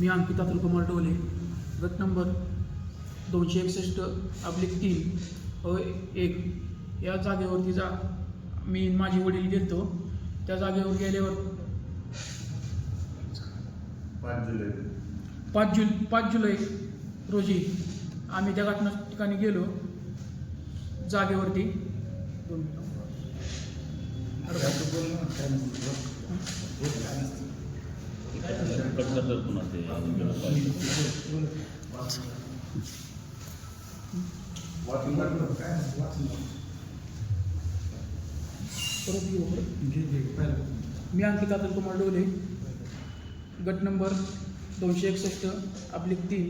मी अंकित कुमार डोले गट नंबर दोनशे एकसष्ट अब्लिक तीन अ एक. या जागेवरती जा मी माझे वडील गेलतो. त्या जागेवर गेल्यावर पाच जुलै. पाच जुल पाच जुलै रोजी आम्ही त्या घटना ठिकाणी गेलो. जागेवरती. दोन परत मी अंकिता अतुल कुमार डोले गट नंबर दोनशे एकसष्ट आपली तीन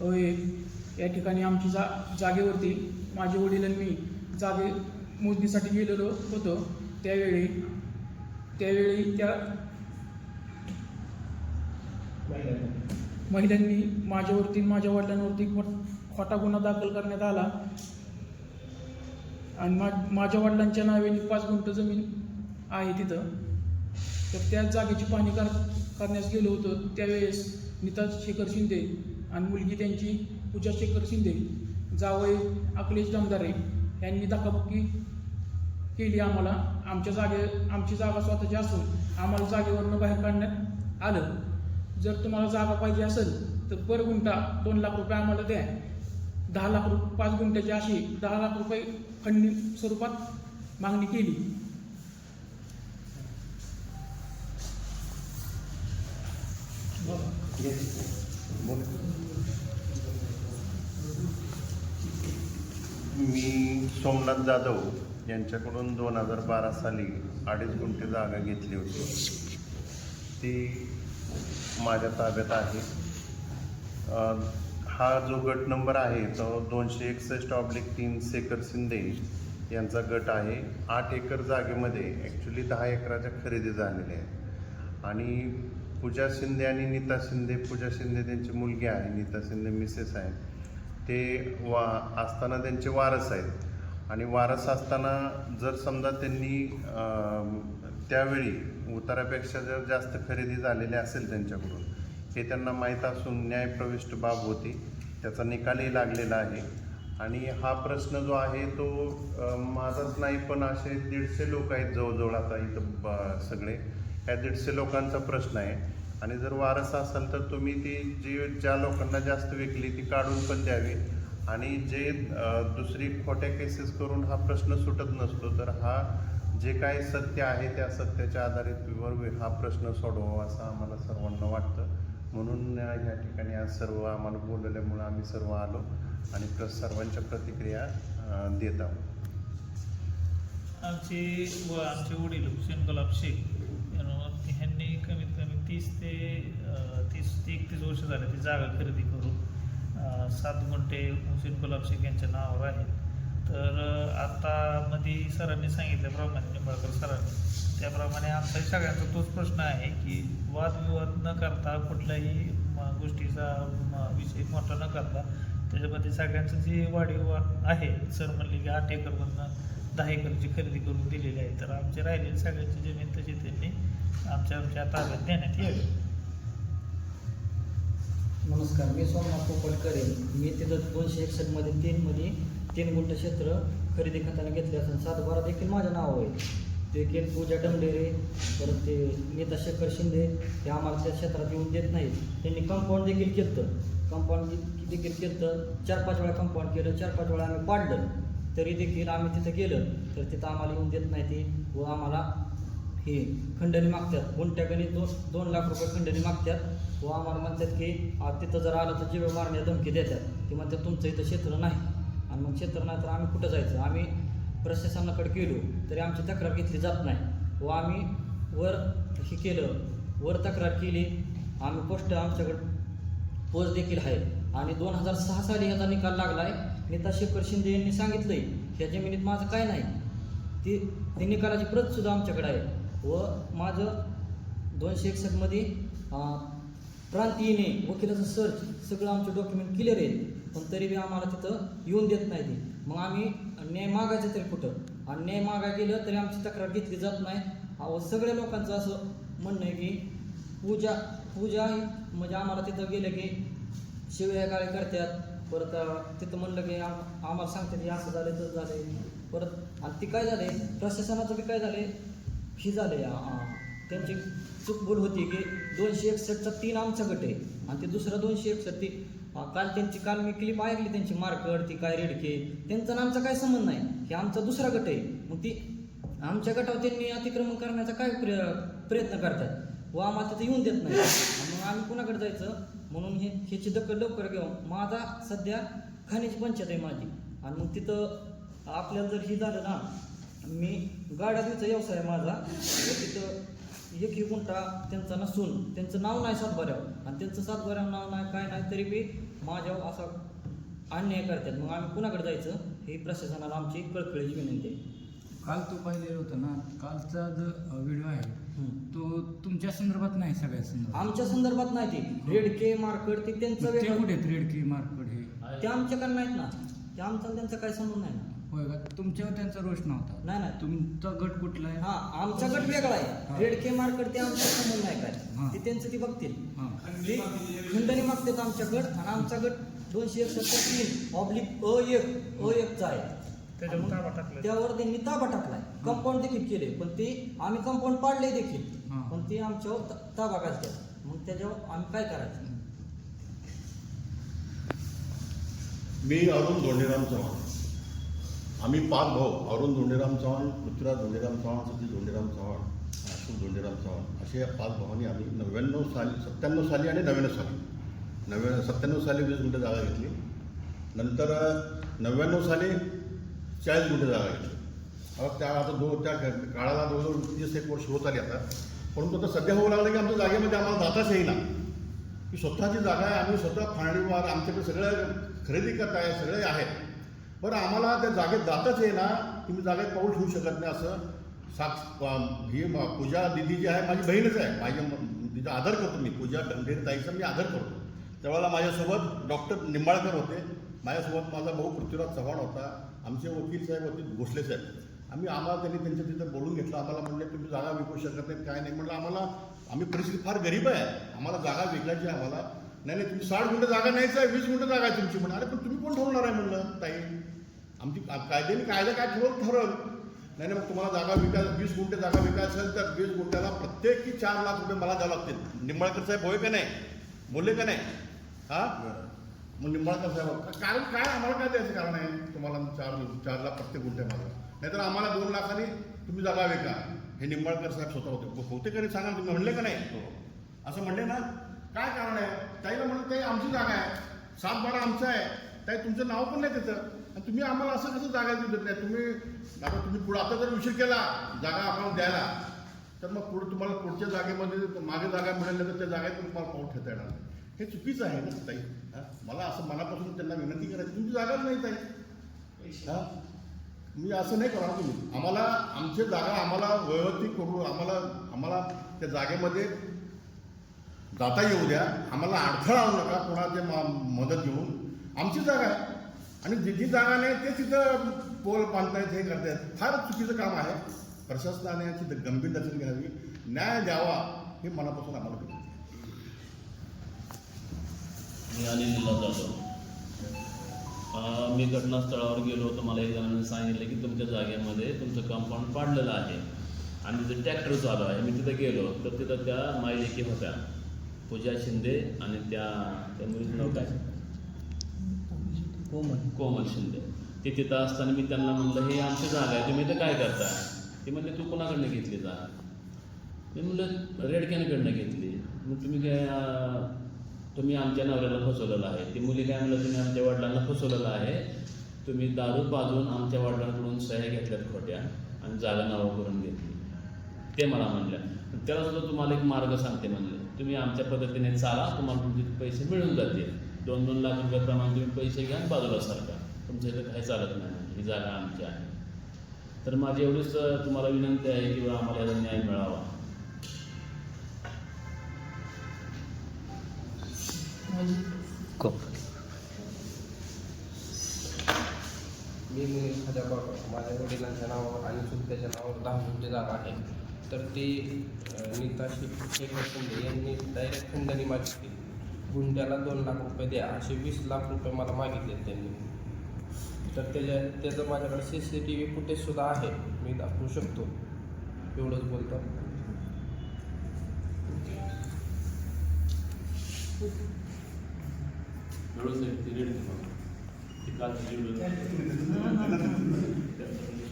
अ एक. या ठिकाणी आमची जा जागेवरती माझे वडील आणि मी जागे मोजणीसाठी गेलेलो होतो. त्यावेळी त्यावेळी त्या महिलांनी माझ्यावरती माझ्या वडिलांवरती खोटा गुन्हा दाखल करण्यात आला. आणि मा माझ्या वडिलांच्या नावाने पाच गुंठ जमीन आहे तिथं. तर त्या जागेची पाहणी कर करण्यास गेलो होतो. त्यावेळेस नीता शेखर शिंदे आणि मुलगी त्यांची पूजा शेखर शिंदे जावई अखिलेश दमदारे यांनी धक्काबुक्की केली आम्हाला. आमच्या जागे आमची जागा स्वतःची असून आम्हाला जागेवरनं बाहेर काढण्यात आलं. जर तुम्हाला जागा पाहिजे असेल तर पर गुंठा दोन लाख रुपये आम्हाला द्या. दहा लाख रुपये पाच गुंठ्याची अशी दहा लाख रुपये खंडी स्वरूपात मागणी केली. मी सोमनाथ जाधव यांच्याकडून दोन हजार बारा साली अडीच गुंठे जागा घेतली होती. ती माझ्या ताब्यात आहे. हा जो गट नंबर आहे तो दोनशे एकसष्ट ऑब्लिक तीन सेकर शिंदे यांचा गट आहे. आठ एकर जागेमध्ये ॲक्च्युली दहा एकराच्या खरेदी झालेल्या आहेत. आणि पूजा शिंदे आणि नीता शिंदे पूजा शिंदे त्यांची मुलगी आहे नीता शिंदे मिसेस आहे. ते वा असताना त्यांचे वारस आहेत. आणि वारस असताना जर समजा त्यांनी त्यावेळी उतारापेक्षा जर जास्त खरेदी झालेली असेल त्यांच्याकडून हे त्यांना माहीत असून न्यायप्रविष्ट बाब होती त्याचा निकालही लागलेला आहे. आणि हा प्रश्न जो आहे तो माझाच नाही पण असे दीडशे लोक आहेत जवळजवळ आता इथं ब- सगळे. ह्या दीडशे लोकांचा प्रश्न आहे. आणि जर वारसा असाल तर तुम्ही ती जी ज्या लोकांना जास्त विकली ती काढून पण द्यावी. आणि जे दुसरी खोट्या केसेस करून हा प्रश्न सुटत नसतो तर हा जे काही सत्य आहे त्या सत्याच्या आधारित वर हा प्रश्न सोडवावा असं आम्हाला सर्वांना वाटतं. म्हणून या ठिकाणी आज सर्व आम्हाला बोलवल्यामुळं आम्ही सर्व आलो आणि प्र सर्वांच्या प्रतिक्रिया देत आहोत. आमचे व आमचे वडील हुसेन गुलाब शेख ह्यांनी कमीत कमी तीस ते तीस ते एकतीस वर्ष झाले ती जागा खरेदी करून सात गुंठे हुसेन गुलाब शेख यांच्या नावावर आहेत. तर आता मध्ये सरांनी सांगितल्याप्रमाणे निंबाळकर सरांनी. त्याप्रमाणे आमचा सगळ्यांचा तोच प्रश्न आहे की वादविवाद न करता कुठल्याही म, गोष्टीचा विषय मोठा न करता त्याच्यामध्ये सगळ्यांचं जे वाढीव आहे सर म्हणले की आठ एकरमधनं दहा एकरची खरेदी करून दिलेली आहे. तर आमचे राहिलेली सगळ्यांची जमीन तशी त्यांनी आमच्या आमच्या ताब्यात देण्यात यावी. नमस्कार मी सोमनाथ पोपटकर मी ते दोनशे एकसष्टमध्ये तीनमध्ये तीन गुंठ क्षेत्र खरेदी खात्याने घेतले असून सात बारा देखील माझ्या नाव आहे ते के पूजा डमडेरे परत ते नेता शेखर शिंदे हे आम्हाला त्या क्षेत्रात येऊन देत नाहीत. त्यांनी कंपाऊंड देखील केलं. कंपाऊंड देखील केलं. चार पाच वेळा कंपाऊंड केलं चार पाच वेळा आम्ही पाडलं. तरी देखील आम्ही तिथं गेलं. तर तिथं आम्हाला येऊन देत नाही ते व आम्हाला हे खंडणी मागतात. गुंठ्याकडे दोन दोन लाख रुपये खंडणी मागतात. व आम्हाला म्हणतात की तिथं जर आलं तर जीवे मारण्या धमकी देतात. ते म्हणतात तुमचं इथं क्षेत्र नाही. आणि मग क्षेत्र तर आम्ही कुठं जायचं? आम्ही प्रशासनाकडे गेलो तरी आमची तक्रार घेतली जात नाही. व आम्ही वर हे केलं. वर तक्रार केली. आम्ही पोस्ट आमच्याकडं पोच देखील आहे. आणि दोन हजार सहा साली ह्याचा निकाल लागला आहे नेता शेखर शिंदे यांनी सांगितलंय ह्या जमिनीत माझं काय नाही. ती ती निकालाची प्रतसुद्धा आमच्याकडे आहे. व माझं दोनशे एकसष्टमध्ये प्रांतीयने वकिलाचं सर्च सगळं आमचे डॉक्युमेंट क्लिअर आहेत. पण तरी बी आम्हाला तिथं येऊन देत नाही ते. मग आम्ही न्याय मागायचं तरी कुठं? आणि न्याय मागाय गेलं तरी आमची तक्रार घेतली जात नाही. अहो सगळ्या लोकांचं असं म्हणणं आहे की पूजा पूजा म्हणजे आम्हाला तिथं गेलं की शिव्या गाळे करतात परत तिथं म्हणलं की आम- आम्हाला सांगतात की असं झालं तसं झालं परत आणि ती काय झाले प्रशासनाचं बी काय झाले ही झाले त्यांची चूकभूल होती की दोनशे एकसष्टचा तीन आमचा गट आहे. आणि ते दुसरा दोनशे एकसष्ट ती काल त्यांची काल मी क्लिप ऐकली त्यांची मार्कड ती काय रेडके त्यांचा आणि आमचा काय संबंध नाही. हे आमचा दुसरा गट आहे. मग ती आमच्या गटावर त्यांनी अतिक्रमण करण्याचा काय प्र प्रयत्न करतात? व आम्हाला तिथे येऊन देत नाही. मग आम्ही कुणाकडे जायचं? म्हणून हे ह्याची दखल लवकर घेऊ माझा सध्या खाण्याची पंचायत आहे माझी. आणि मग तिथं आपल्याला जर हे झालं ना मी गाड्या व्यवसाय आहे माझा. तिथं एक गुंठा त्यांचा नसून त्यांचं नाव नाही सातबाऱ्यावर. आणि त्यांचं सातबाऱ्यावर नाव नाही काय नाही तरी बी माझ्यावर असा अन्याय करतात. मग आम्ही कुणाकडे जायचं? ही प्रशासनाला आमची कळकळीची विनंती आहे. काल तो पाहिलेला होता ना कालचा जो व्हिडिओ आहे. तो तुमच्या संदर्भात नाही सगळ्या संदर्भात? आमच्या संदर्भात नाही ती. रेडके मार्कड ते त्यांचं कुठे आहेत? रेडकी मार्कड हे? ते आमच्याकडे नाहीत ना. ते आमचा त्यांचा काही संबंध नाही ना. होय का? तुमच्यावर त्यांचा रोष नव्हता. नाही नाही. तुमचा गट कुठला आहे? हा आमचा गट वेगळा आहे. हा. रेडके मार्कड ते आमचा संबंध नाही हा. काय ते त्यांचं ती बघतील. हां. ते खंडणी मागतात आमच्या गट आणि आमचा गट दोनशे एकसष्ट तीन ऑब्लिक अ एक अ एकचा आहे. त्याच्यावर. त्यावर त्यांनी ताबा टाकलाय. कंपाऊंड देखील केले पण ते आम्ही कंपाऊंड पाडले देखील. हा. पण ते आमच्यावर ता- ताबा घालतात. मग त्याच्यावर आम्ही काय करायचं? मी अरुण धोंडीराम चव्हाण आम्ही पाच भाऊ अरुण धोंडेराम चव्हाण पृथ्वीराज धोंडेराम चव्हाण सतीश धोंडेराम चव्हाण अशोक धोंडेराम चव्हाण असे या पाच भावांनी आम्ही नव्याण्णव साली सत्त्याण्णव साली आणि नव्याण्णव साली. नव्या सत्त्याण्णव साली वीस गुंठे जागा घेतली. नंतर नव्याण्णव साली चाळीस गुंठे जागा घेतली. आता त्या आता दो त्या काळाला जवळजवळ तीस एक वर्ष होत आली आता. परंतु आता सध्या होऊ लागलं की आमच्या जागेमध्ये आम्हाला जाताच येईना. की स्वतःची जागा आहे आम्ही स्वतः फाळणीवार आमच्याकडे सगळं खरेदी करताय सगळे आहेत. बरं आम्हाला त्या जागेत जाताच ना तुम्ही जागेत पाऊल ठेवू शकत नाही असं. साक्ष ही पूजा दिदी जी आहे माझी बहीणच आहे. माझ्या तिचा आदर करतो मी. पूजा डंडेर ताईचा मी आदर करतो. त्यावेळेला माझ्यासोबत डॉक्टर निंबाळकर होते. माझ्यासोबत माझा भाऊ पृथ्वीराज चव्हाण होता. आमचे वकील साहेब होते भोसले साहेब. आम्ही आम्हाला त्यांनी त्यांच्या तिथं बोलून घेतलं. आम्हाला म्हणले तुम्ही जागा विकू शकत नाही काय नाही. म्हणलं आम्हाला आम्ही परिस्थिती फार गरीब आहे. आम्हाला जागा विकायची आहे आम्हाला. नाही नाही तुम्ही साठ गुंठ जागा नाहीच आहे वीस गुंठ जागा आहे तुमची. म्हणे अरे पण तुम्ही कोण ठरवणार आहे? म्हणलं ताई आमची कायद्याने कायदा काय ठरवलं ठरवलं नाही नाही मग तुम्हाला जागा विकाय वीस गुंठे जागा विकायचं असेल तर वीस गुंठ्याला प्रत्येकी चार लाख रुपये मला द्यावं लागतील. निंबाळकर साहेब होय का नाही? बोलले का नाही? हा? मग निंबाळकर साहेब कारण काय? आम्हाला काय द्यायचं कारण आहे? तुम्हाला चार चार लाख प्रत्येक गुंठ्यामध्ये नाहीतर आम्हाला दोन लाखांनी तुम्ही जागा विका. हे निंबाळकर साहेब स्वतः होते. होते का नाही? सांगा तुम्ही म्हणले का नाही? असं म्हणले ना. काय कारण आहे? ताईला म्हणलं ताई आमची जागा आहे. सात बारा आमचं आहे. ताई तुमचं नाव पण नाही तिथं आणि तुम्ही आम्हाला असं कसं जागा देऊ देत नाही? तुम्ही आता तुम्ही पुढे आता जर उशीर केला जागा आम्हाला द्यायला तर मग पुढे तुम्हाला पुढच्या जागेमध्ये मागे जागा मिळाली तर त्या जागेत तुम्हाला पाऊल ठेवता येणार. हे चुकीचं आहे ना ताई. हा? मला असं मनापासून त्यांना विनंती करायची. तुमची जागाच नाही ताई. हा? मी असं नाही करणार तुम्ही. आम्हाला आमची जागा आम्हाला व्यवस्थित करू आम्हाला आम्हाला त्या जागेमध्ये जाता येऊ द्या. आम्हाला अडथळा आणू नका. कोणाचे मा- मदत घेऊन. आमची जागा आहे. आणि जी जी जागा नाही ते तिथं पोल बांधतायत हे करतायत. फार चुकीचं काम आहे. प्रशासनाने याची गंभीर दखल घ्यावी. न्याय द्यावा हे मनापासून आम्हाला मी अनिल जाधव मी घटनास्थळावर गेलो होतो. मला एक जणांनी सांगितलं की तुमच्या जागेमध्ये तुमचं कंपाऊंड पाडलेलं आहे. आणि तिथे ट्रॅक्टर चालू आहे मी तिथं गेलो. तर तिथं त्या मायलेकी होत्या. पूजा शिंदे आणि त्या त्या मुलीचं नाव काय? कोमल. कोमल शिंदे ते तिथं असताना मी त्यांना म्हणलं हे आमची जागा आहे तुम्ही तर काय करता? ते म्हणले तू कोणाकडनं घेतली जागा मी म्हणलं रेडक्यानकडनं घेतली. मग तुम्ही काय तुम्ही आमच्या नवऱ्याला फसवलेलं आहे. ती मुली काय म्हणलं तुम्ही आमच्या वडिलांना फसवलेलं आहे. तुम्ही दारू पाजून आमच्या वडिलांकडून सह्या घेतल्यात खोट्या आणि जागा नावं करून घेतली. ते मला म्हणलं. त्याला सुद्धा तुम्हाला एक मार्ग सांगते म्हणलं. तुम्ही आमच्या पद्धतीने चाला तुम्हाला तुमचे पैसे मिळून जातील. दोन दोन लाख रुपयाप्रमाणे तुम्ही पैसे घ्या आणि बाजूला सारखा तुमच्या इथं काही चालत नाही ही जागा आमची आहे. तर माझी एवढीच तुम्हाला विनंती आहे की आम्हाला याचा न्याय मिळावा. मी मी एखाद्या माझ्या वडिलांच्या नावावर आणि नावावर दहा गुंठे जागा आहे तर ते नीता शे- शेखर शिंदे यांनी डायरेक्ट खंडणी मागितली गुंड्याला दोन लाख रुपये द्या. असे वीस लाख रुपये मला मागितले त्यांनी. तर त्याच्या त्याचं माझ्याकडे सी सी टी व्ही फुटेजसुद्धा आहे. मी दाखवू शकतो. एवढंच बोलतो. काल